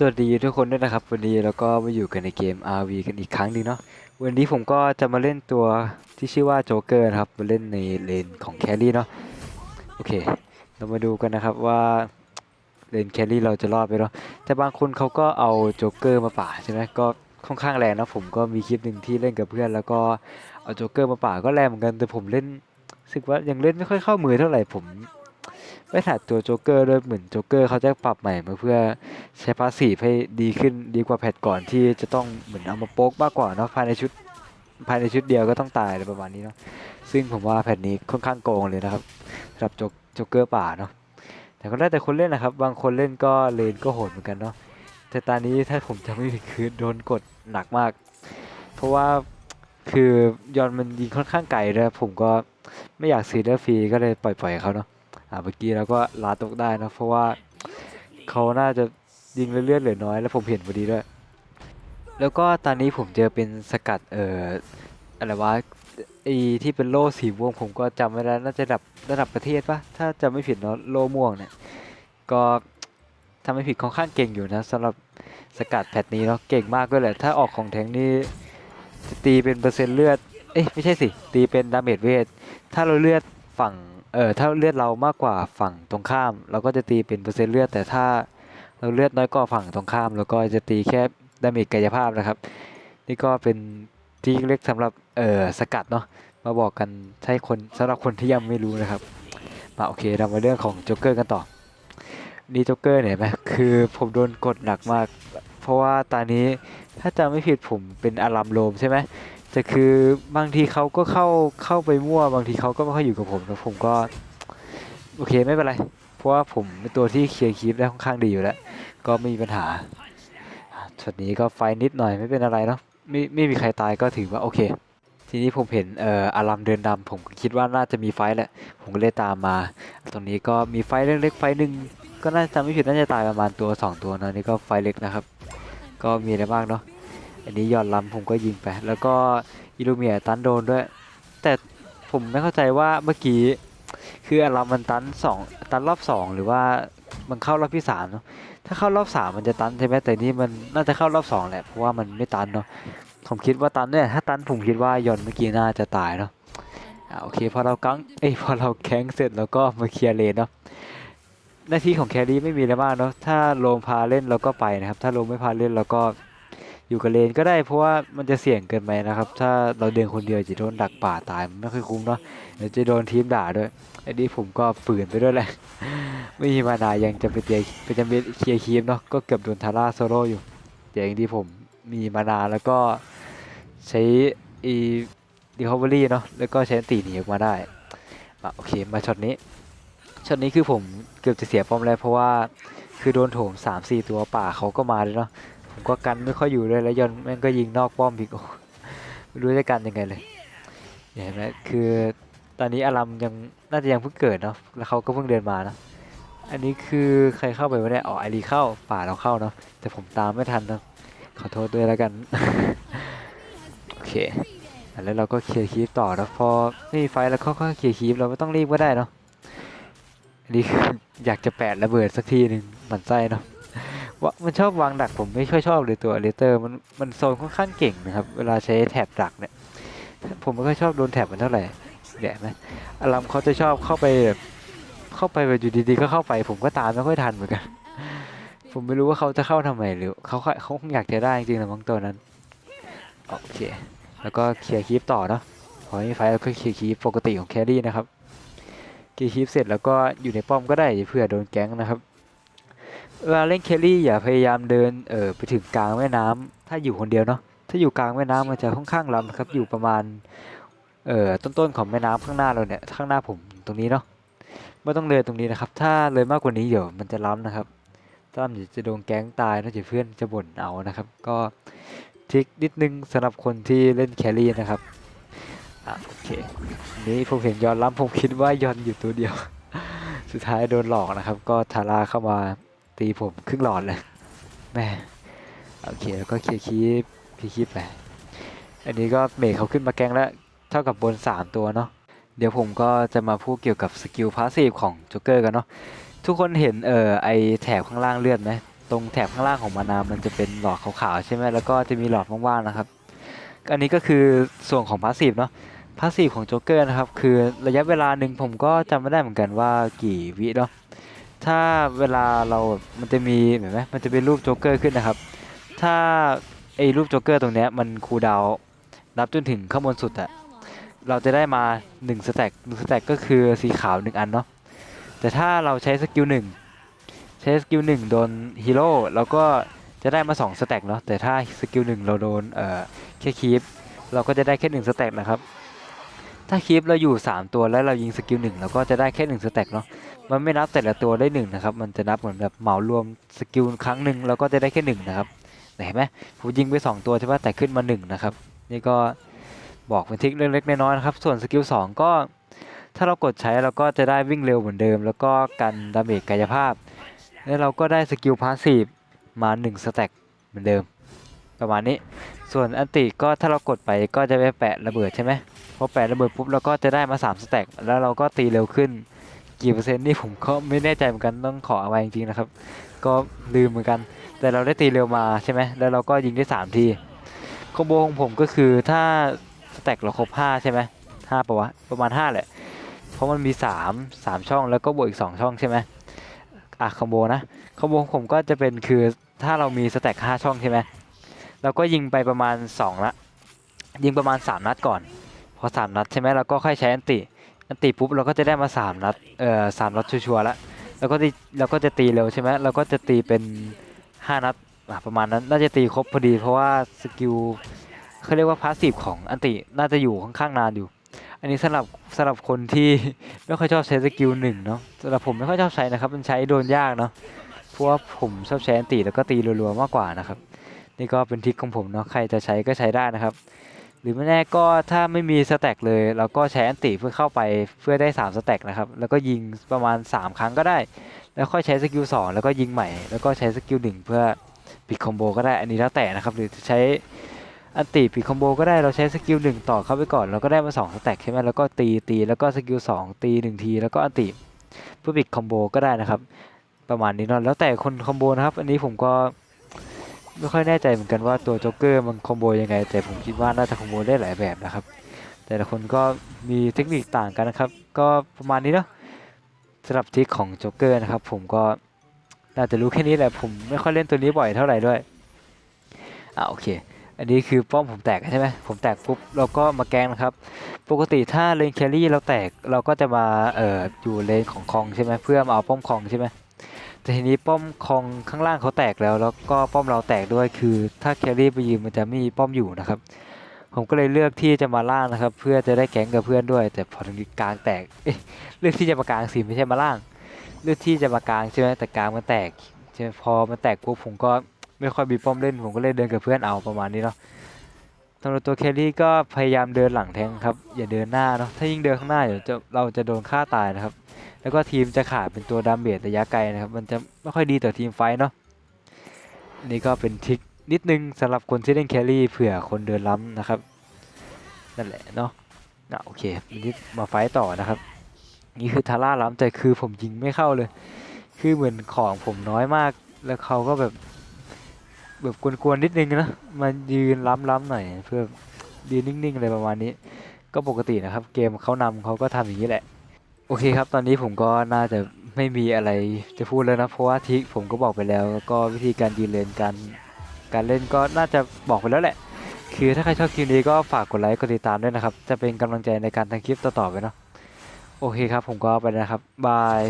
สวัสดีทุกคนด้วยนะครับ วันนี้เราก็มาอยู่กันในเกม RV กันอีกครั้งหนึงเนาะวันนี้ผมก็จะมาเล่นตัวที่ชื่อว่าโจ๊กเกอร์นะครับมาเล่นในเลนของแครี่เนาะโอเค เรามาดูกันนะครับว่าเลนแครี่เราจะรอดไปเนาะแต่บางคนเขาก็เอาโจ๊กเกอร์มาป่าใช่ไหมก็ค่อนข้างแรงนะผมก็มีคลิปหนึ่งที่เล่นกับเพื่อน แล้วก็เอาโจ๊กเกอร์มาป่าก็แรงเหมือนกันแต่ผมเล่นสึกว่ายังเล่นไม่ค่อยเข้ามือเท่าไหร่ผม ไม่ถัดตัวโจ๊กเกอร์ด้วยเหมือนโจ๊กเกอร์เขาจะปรับใหม่มาเพื่อใช้พาสซีฟให้ดีขึ้นดีกว่าแพทก่อนที่จะต้องเหมือนเอามาโป๊กมากกว่าเนาะภายในชุดภายในชุดเดียวก็ต้องตายอะไรประมาณนี้เนาะซึ่งผมว่าแพทนี้ค่อนข้างโกงเลยนะครับสำหรับโจ,โจ๊กเกอร์ป่าเนาะแต่ก็ได้แต่คนเล่นนะครับ บางคนเล่นก็เลนก็โหดเหมือนกันเนาะแต่ตอนนี้ถ้าผมจะไม่ผิดคือโดนกดหนักมาก เพราะว่าคือยอนมันยิงค่อนข้างไกลเลยผมก็ไม่อยากซีเดอร์ฟรีก็เลยปล่อยๆเขาเนาะ เมื่อกี้เราก็ลาตกได้นะเพราะว่าเขาน่าจะยิงเลือดเหลือน้อย แล้วผมเห็นพอดีด้วย แล้วก็ตอนนี้ผมเจอเป็นสกัดเอ่ออะไรวะไอที่เป็นโล่สีม่วงผมก็จำไม่ได้น่าจะระดับระดับประเทศปะถ้าจำไม่ผิดเนาะโล่ม่วงเนี่ยก็ทำไม่ผิดค่อนข้างเก่งอยู่นะสำหรับสกัดแพทนี้เนาะเก่งมากด้วยแหละ ถ้าออกของแทงนี่ตีเป็นเปอร์เซ็นต์เลือดเอ้ยไม่ใช่สิตีเป็นดาเมจเวทถ้าเราเลือดฝั่ง ออถ้าเลือดเรามากกว่าฝั่งตรงข้าม เราก็จะตีเป็นเปอร์เซ็นต์เลือด แต่ถ้าเราเลือดน้อยกว่าฝั่งตรงข้ามแล้วก็จะตีแค่ดาเมจกายภาพนะครับ นี่ก็เป็นที่เล็กสำหรับเออสกัดเนาะมาบอกกันใช่คนสำหรับคนที่ยังไม่รู้นะครับมาโอเคเรามาเรื่องของโจ๊กเกอร์กันต่อนี่โจ๊กเกอร์เนี่ยเห็นไหมคือผมโดนกดหนักมาก เพราะว่าตอนนี้ถ้าจำไม่ผิดผมเป็นอารามโลมใช่ไหม แต่คือบางทีเขาก็เข้าเข้าไปมั่วบางทีเขาก็ไม่ค่อยอยู่กับผมแล้วผมก็โอเคไม่เป็นไร เพราะว่าผมเป็นตัวที่เคลียร์คลิปได้ค่อนข้างดีอยู่แล้ว ก็ไม่มีปัญหาช็อตนี้ก็ไฟนิดหน่อยไม่เป็นอะไรเนาะไม่ไม่มีใครตายก็ถือว่าโอเค ทีนี้ผมเห็นเอ่ออารามเดินดำผมคิดว่าน่าจะมีไฟแหละ ผมก็เลยตามมา ตรงนี้ก็มีไฟเล็กๆไฟหนึ่งก็น่าจะไม่ผิดน่าจะตายประมาณตัว 2 ตัวเนอะนี่ก็ไฟเล็กนะครับ ก็มีอะไรบ้างเนาะ อันนี้ยอดลำผมก็ยิงไป แล้วก็อิลูเมียตันโดนด้วย แต่ผมไม่เข้าใจว่าเมื่อกี้คืออารามมันตันสองตันรอบสองหรือว่ามันเข้ารอบที่สามเนาะถ้าเข้ารอบสามมันจะตันใช่ไหมแต่นี่มันน่าจะเข้ารอบสองแหละเพราะว่ามันไม่ตันเนาะผมคิดว่าตันเนี่ยถ้าตันผมคิดว่ายอนเมื่อกี้น่าจะตายเนาะอ่าโอเคพอเรากังเอ้ยพอเราแข้งเสร็จแล้วก็มาเคลียร์เลนเนาะหน้าที่ของแครี่ไม่มีอะไรมากเนาะถ้าโลมพาเล่นเราก็ไปนะครับ ถ้าโลมไม่พาเล่นเราก็ อยู่กับเลนก็ได้เพราะว่ามันจะเสี่ยงเกินไปนะครับ ถ้าเราเดินคนเดียวจะโดนดักป่าตายมันไม่ค่อยคุ้มเนาะเดี๋ยวจะโดนทีมด่าด้วยอันนี้ผมก็ฝืนไปด้วยแหละไม่มีมานายังจะไปเตียไปจะเป็นเคลียร์คีมเนาะก็เกือบโดนทาร่าโซโล่อยู่แต่อย่างที่ผมมีมานาแล้วก็ใช้อีดีคอเวอรี่เนาะแล้วก็ใช้ตีหนีออกมาได้มาโอเคมาช็อตนี้ช็อตนี้คือผมเกือบจะเสียป้อมแล้วเพราะว่าคือโดนโถมสามสี่ตัวป่าเขาก็มาเลยเนาะ ผมก็กันไม่ค่อยอยู่เลยแล้วยอนแม่งก็ยิงนอกป้อมอีกโอ้ไม่รู้จะกันยังไงเลยเห็นไหมคือตอนนี้อารัมยังน่าจะยังเพิ่งเกิดเนาะแล้วเขาก็เพิ่งเดินมานะอันนี้คือใครเข้าไปวะเนี่ยอ๋อไอรีเข้าป่าเราเข้าเนาะแต่ผมตามไม่ทันเนาะขอโทษด้วยแล้วกันโอเคแล้วเราก็เคลียร์คีฟต่อแล้วพอไม่มีไฟแล้วก็เคลียร์คีฟเราไม่ต้องรีบก็ได้เนาะอันนี้คืออยากจะแปดระเบิดสักทีหนึ่งหมันไส้เนาะ ว่ามันชอบวางดักผมไม่ค่อยชอบเลยตัวเลเตอร์มันมันโซนค่อนข้างเก่งนะครับ เวลาใช้แถบดักเนี่ย ผมไม่ค่อยชอบโดนแถบมันเท่าไหร่เดี๋ยวนะอารามเขาจะชอบเข้าไปแบบเข้าไปแบบอยู่ดีๆก็เข้าไป ผมก็ตามไม่ค่อยทันเหมือนกัน ผมไม่รู้ว่าเขาจะเข้าทำไมหรือเขาเขาคงอยากจะได้จริงๆนะมั้งตัวนั้นโอเคแล้วก็เคลียร์คีปต่อเนาะพอไม่มีไฟแล้วก็เคลียร์คีปปกติของแครี่นะครับเคลียร์คีปเสร็จแล้วก็อยู่ในป้อมก็ได้เพื่อโดนแก๊งนะครับ เวลาเล่นแครี่อย่าพยายามเดินเออไปถึงกลางแม่น้ำถ้าอยู่คนเดียวเนาะถ้าอยู่กลางแม่น้ำมันจะค่อนข้างลำนะครับอยู่ประมาณเอ่อต้นๆของแม่น้ำข้างหน้าเราเนี่ยข้างหน้าผมตรงนี้เนาะไม่ต้องเลยตรงนี้นะครับ ถ้าเลยมากกว่านี้เดี๋ยวมันจะล้ำนะครับถ้าล้ำจะโดนแก๊งตายนะเดี๋ยวเพื่อนจะบ่นเอานะครับ ก็ทิกนิดนึงสำหรับคนที่เล่นแครี่นะครับอะโอเคนี้ผมเห็นยอนล้ำผมคิดว่ายอนอยู่ตัวเดียว สุดท้ายโดนหลอกนะครับ ก็ทาราเข้ามา ตีผมครึ่งหลอดเลยแม่โอเคแล้วก็เคลียร์คีปพีคีปไปอันนี้ก็เมฆเขาขึ้นมาแกงแล้วเท่ากับบน 3 ตัวเนาะเดี๋ยวผมก็จะมาพูดเกี่ยวกับสกิลพาสซีฟของโจ๊กเกอร์กันเนาะทุกคนเห็นเอ่อไอแถบข้างล่างเลือดไหมตรงแถบข้างล่างของมานามันจะเป็นหลอดขาวๆใช่ไหมแล้วก็จะมีหลอดว่างๆนะครับ อันนี้ก็คือส่วนของพาสซีฟเนาะพาสซีฟของโจ๊กเกอร์นะครับ คือระยะเวลาหนึ่งผมก็จำไม่ได้เหมือนกันว่ากี่วิเนาะ ถ้าเวลาเรามันจะมีเห็นไหมมันจะเป็นรูปโจ๊กเกอร์ขึ้นนะครับ ถ้าไอ้รูปโจ๊กเกอร์ตรงเนี้ยมันคูดาวน์นับจนถึงข้างบนสุดอะเราจะได้มา1สแต็ก1สแต็กก็คือสีขาว1อันเนาะแต่ถ้าเราใช้สกิล1ใช้สกิล1โดนฮีโร่เราก็จะได้มา2สแต็กเนาะแต่ถ้าสกิล1เราโดนเอ่อแค่คีปเราก็จะได้แค่1สแต็กนะครับ ถ้าคีปเราอยู่ 3 ตัวแล้วเรายิงสกิล1เราก็จะได้แค่1สแต็กเนาะมันไม่นับแต่ละตัวได้หนึ่งนะครับมันจะนับเหมือนแบบเหมารวมสกิลครั้งหนึ่งแล้วก็จะได้แค่หนึ่งนะครับเห็นไหมผมยิงไปสองตัวใช่ปะแต่ขึ้นมาหนึ่งนะครับนี่ก็บอกเป็นทิคเล็กๆน้อยๆนะครับส่วนสกิลสองก็ถ้าเรากดใช้เราก็จะได้วิ่งเร็วเหมือนเดิม แล้วก็กันดาเมจกายภาพ แล้วเราก็ได้สกิลพาสซีฟมา1สแต็กเหมือนเดิม ประมาณนี้ ส่วนอันติก็ถ้าเรากดไปก็จะไปแปะระเบิดใช่ไหม พอแปะระเบิดปุ๊บเราก็จะได้มา3สแต็กแล้วเราก็ตีเร็วขึ้นกี่เปอร์เซ็นต์นี่ผมก็ไม่แน่ใจเหมือนกันต้องขอเอาไว้จริงๆนะครับ ก็ลืมเหมือนกัน แต่เราได้ตีเร็วมาใช่ไหมแล้วเราก็ยิงได้3ทีคอมโบของผมก็คือถ้าสแต็กเราครบ5ใช่ไหมห้าปะวะประมาณ5แหละเพราะมันมี 3 3 ช่องแล้วก็บวกอีก 2 ช่องใช่ไหมอะคอมโบนะคอมโบของผมก็จะเป็นคือถ้าเรามีสแต็ก5ช่องใช่ไหมเราก็ยิงไปประมาณ2ละยิงประมาณ 3 นัดก่อน พอ3นัดใช่ไหมเราก็ค่อยใช้อันติอันตีปุ๊บเราก็จะได้มาสามนัดเอ่อสามนัดชัวร์ๆแล้วแล้วก็ตีเราก็จะตีเร็วใช่ไหมเราก็จะตีเป็นห้านัดประมาณนั้นน่าจะตีครบพอดี เพราะว่าสกิลเขาเรียกว่าพาสซีฟของอันติน่าจะอยู่ค่อนข้างนานอยู่ อันนี้สำหรับสำหรับคนที่ไม่ค่อยชอบใช้สกิลหนึ่งเนาะสำหรับผมไม่ค่อยชอบใช้นะครับ มันใช้โดนยากเนาะเพราะว่าผมชอบใช้อันติแล้วก็ตีรัวๆมากกว่านะครับ นี่ก็เป็นทริคของผมเนาะใครจะใช้ก็ใช้ได้นะครับ หรือไม่แน่ก็ถ้าไม่มีสแต็กเลย เราก็ใช้อันติเพื่อเข้าไปเพื่อได้3สแต็กนะครับแล้วก็ยิงประมาณ 3 ครั้งก็ได้ แล้วค่อยใช้สกิล2แล้วก็ยิงใหม่ แล้วก็ใช้สกิล1เพื่อปิดคอมโบก็ได้อันนี้แล้วแต่นะครับหรือใช้อันติปิดคอมโบก็ได้เราใช้สกิล1ต่อเข้าไปก่อนแล้วก็ได้มา2สแต็กใช่ไหมแล้วก็ตีตีแล้วก็สกิล2ตี1ทีแล้วก็อันติเพื่อปิดคอมโบก็ได้นะครับประมาณนี้เนาะแล้วแต่คนคอมโบนะครับอันนี้ผมก็ ไม่ค่อยแน่ใจเหมือนกันว่าตัวโจ๊กเกอร์มันคอมโบยังไง แต่ผมคิดว่าน่าจะคอมโบได้หลายแบบนะครับ แต่ละคนก็มีเทคนิคต่างกันนะครับ ก็ประมาณนี้เนาะสำหรับทริคของโจ๊กเกอร์นะครับ ผมก็น่าจะรู้แค่นี้แหละผมไม่ค่อยเล่นตัวนี้บ่อยเท่าไหร่ด้วยอ่าโอเค อันนี้คือป้อมผมแตกใช่ไหมผมแตกปุ๊บเราก็มาแกงนะครับ ปกติถ้าเลนแครี่เราแตกเราก็จะมาเอ่ออยู่เลนของคองใช่ไหมเพื่อมาเอาป้อมคองใช่ไหม แต่ทีนี้ป้อมคองข้างล่างเขาแตกแล้ว แล้วก็ป้อมเราแตกด้วยคือ ถ้าแครี่ไปยืนมันจะไม่มีป้อมอยู่นะครับ ผมก็เลยเลือกที่จะมาล่างนะครับ เพื่อจะได้แก๊งกับเพื่อนด้วย แต่พอถึงกลางแตกเเลือกที่จะมากลางสิไม่ใช่มาล่าง เลือกที่จะมากลางใช่ไหมแต่กลางมันแตกใช่ไหมพอมันแตกปุ๊บผมก็ไม่ค่อยมีป้อมเล่นผมก็เลยเดินกับเพื่อนเอาประมาณนี้เนาะสำหรับตัวแครี่ก็พยายามเดินหลังแทงครับ อย่าเดินหน้าเนาะถ้ายิ่งเดินข้างหน้าเดี๋ยวเราจะโดนฆ่าตายนะครับ แล้วก็ทีมจะขาดเป็นตัวดาเมจระยะไกลนะครับ มันจะไม่ค่อยดีต่อทีมไฟท์เนาะนี่ก็เป็นทริคนิดนึงสำหรับคนที่เล่นแครี่เผื่อคนเดินล้ำนะครับ นั่นแหละเนาะอะโอเควันนี้มาไฟท์ต่อนะครับ นี่คือทาร่าล้ำแต่คือผมยิงไม่เข้าเลย คือเหมือนของผมน้อยมาก แล้วเขาก็แบบแบบกวนๆนิดนึงนะมันยืนล้ำๆหน่อยเพื่อยืนนิ่งๆอะไรประมาณนี้ ก็ปกตินะครับ เกมเขานำเขาก็ทำอย่างนี้แหละ โอเคครับ ตอนนี้ผมก็น่าจะไม่มีอะไรจะพูดแล้วนะ เพราะว่าทิกผมก็บอกไปแล้ว แล้วก็วิธีการยืนเลนการการเล่นก็น่าจะบอกไปแล้วแหละ คือถ้าใครชอบคลิปนี้ก็ฝากกดไลค์กดติดตามด้วยนะครับ จะเป็นกำลังใจในการทำคลิปต่อๆไปเนาะ โอเคครับ ผมก็ไปนะครับ บาย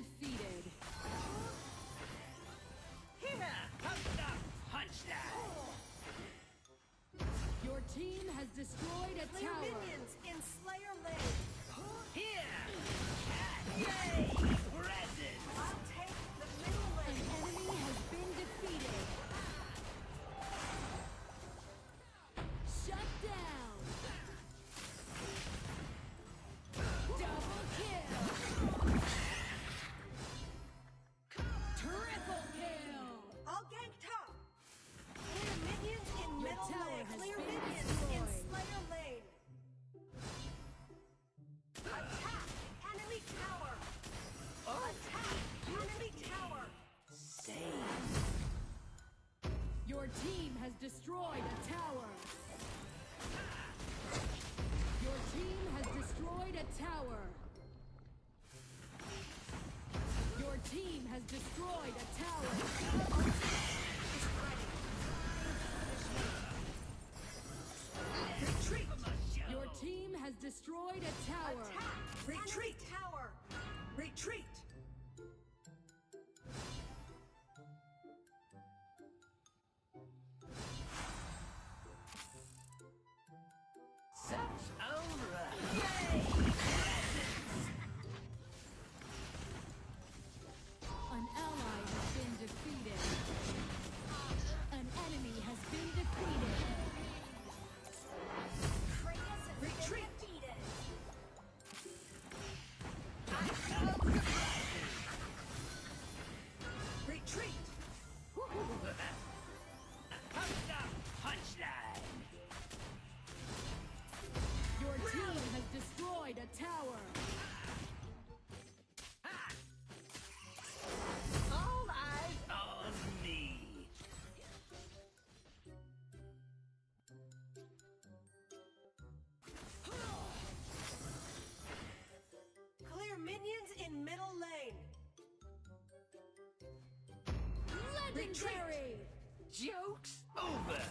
defeat. Legendary! Joke's over!